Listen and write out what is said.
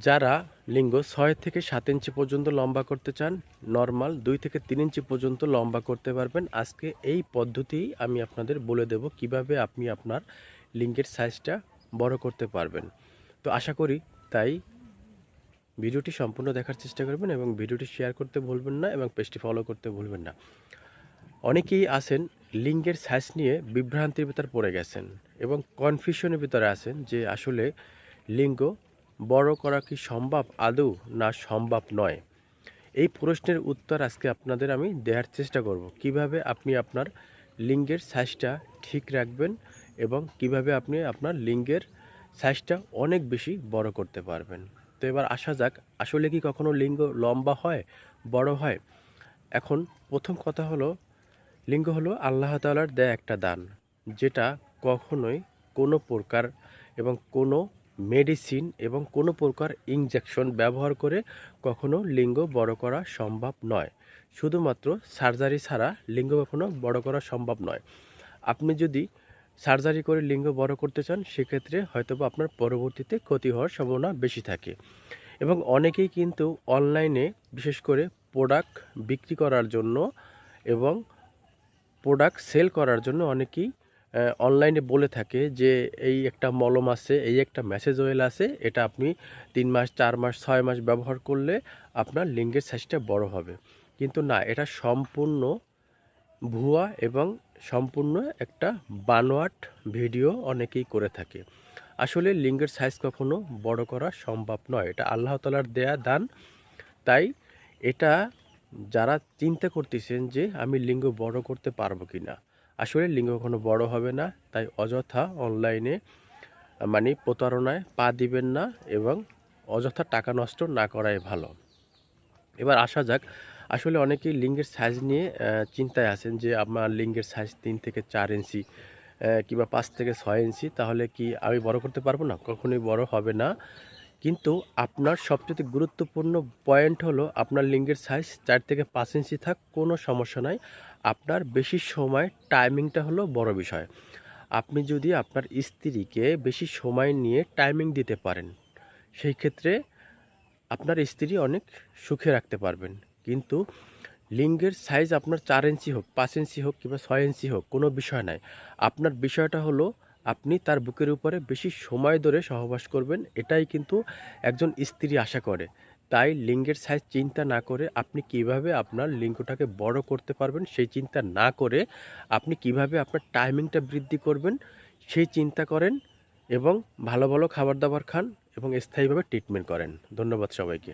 যারা লিঙ্গ ছয় থেকে সাত ইঞ্চি পর্যন্ত লম্বা করতে চান নর্মাল দুই থেকে তিন ইঞ্চি পর্যন্ত লম্বা করতে পারবেন। আজকে এই পদ্ধতি আমি আপনাদের বলে দেব কীভাবে আপনি আপনার লিঙ্গের সাইজটা বড় করতে পারবেন। তো আশা করি তাই ভিডিওটি সম্পূর্ণ দেখার চেষ্টা করবেন এবং ভিডিওটি শেয়ার করতে ভুলবেন না এবং পেজটি ফলো করতে ভুলবেন না। অনেকেই আছেন লিঙ্গের সাইজ নিয়ে বিভ্রান্তির ভিতর পড়ে গেছেন এবং কনফিউশনের ভিতরে আছেন যে আসলে লিঙ্গ বড় করা কি সম্ভব? আদৌ? না, সম্ভব নয়। এই প্রশ্নের উত্তর আজকে আপনাদের আমি দেওয়ার চেষ্টা করব। কীভাবে আপনি আপনার লিঙ্গের সাইজটা ঠিক রাখবেন এবং কীভাবে আপনি আপনার লিঙ্গের সাইজটা অনেক বেশি বড় করতে পারবেন? তো এবার আসা যাক, আসলে কি কখনো লিঙ্গ লম্বা হয়, বড় হয়? এখন প্রথম কথা হলো, লিঙ্গ হলো আল্লাহ তাআলার দেয়া একটা দান, যেটা কখনোই কোনো প্রকার এবং কোনো মেডিসিন এবং কোনো প্রকার ইনজেকশন ব্যবহার করে কখনো লিঙ্গ বড় করা সম্ভব নয়। শুধুমাত্র সার্জারি ছাড়া লিঙ্গ কখনো বড় করা সম্ভব নয়। আপনি যদি সার্জারি করে লিঙ্গ বড় করতে চান, সেক্ষেত্রে হয়তোবা আপনার পরবর্তীতে ক্ষতি হওয়ার সম্ভাবনা বেশি থাকে। এবং অনেকেই কিন্তু অনলাইনে বিশেষ করে প্রোডাক্ট বিক্রি করার জন্য এবং প্রোডাক্ট সেল করার জন্য অনেকেই অনলাইনে বলে থাকে যে, এই একটা মলম আছে, এই একটা ম্যাসেজ অয়েল আছে, এটা আপনি তিন মাস, চার মাস, ছয় মাস ব্যবহার করলে আপনার লিঙ্গের সাইজটা বড় হবে। কিন্তু না, এটা সম্পূর্ণ ভুয়া এবং সম্পূর্ণ একটা বানোয়াট ভিডিও অনেকেই করে থাকে। আসলে লিঙ্গের সাইজ কখনো বড় করা সম্ভব নয়, এটা আল্লাহ তালার দেয়া দান। তাই এটা যারা চিন্তা করতেছেন যে, আমি লিঙ্গ বড় করতে পারব কি না আসলে লিঙ্গ কখনো বড় হবে না, তাই অযথা অনলাইনে মানে প্রতারণায় পা দিবেন না এবং অযথা টাকা নষ্ট না করাই ভালো। এবার আসা যাক, আসলে অনেকেই লিঙ্গের সাইজ নিয়ে চিন্তায় আছেন যে আমার লিঙ্গের সাইজ তিন থেকে চার ইঞ্চি কিংবা পাঁচ থেকে ছয় ইঞ্চি, তাহলে কি আমি বড় করতে পারব না? কখনোই বড় হবে না। কিন্তু আপনার সবচেয়ে গুরুত্বপূর্ণ পয়েন্ট হলো আপনার লিঙ্গের সাইজ চার থেকে পাঁচ ইঞ্চি থাক, কোনো সমস্যা নাই। আপনার বেশি সময় টাইমিংটা হলো বড় বিষয়। আপনি যদি আপনার স্ত্রীকে বেশি সময় নিয়ে টাইমিং দিতে পারেন, সেই ক্ষেত্রে আপনার স্ত্রী অনেক সুখে রাখতে পারবেন। কিন্তু লিঙ্গের সাইজ আপনার চার ইঞ্চি হোক, পাঁচ ইঞ্চি হোক কিংবা ছয় ইঞ্চি হোক, কোনো বিষয় নাই। আপনার বিষয়টা হলো, আপনি তার বুকের উপরে বেশি সময় ধরে সহবাস করবেন, এটাই কিন্তু একজন স্ত্রী আশা করে। তাই লিঙ্গের সাইজ চিন্তা না করে আপনি কীভাবে আপনার লিঙ্গটাকে বড় করতে পারবেন, সেই চিন্তা না করে আপনি কীভাবে আপনার টাইমিংটা বৃদ্ধি করবেন, সেই চিন্তা করেন এবং ভালো ভালো খাবার দাবার খান এবং স্থায়ীভাবে ট্রিটমেন্ট করেন। ধন্যবাদ সবাইকে।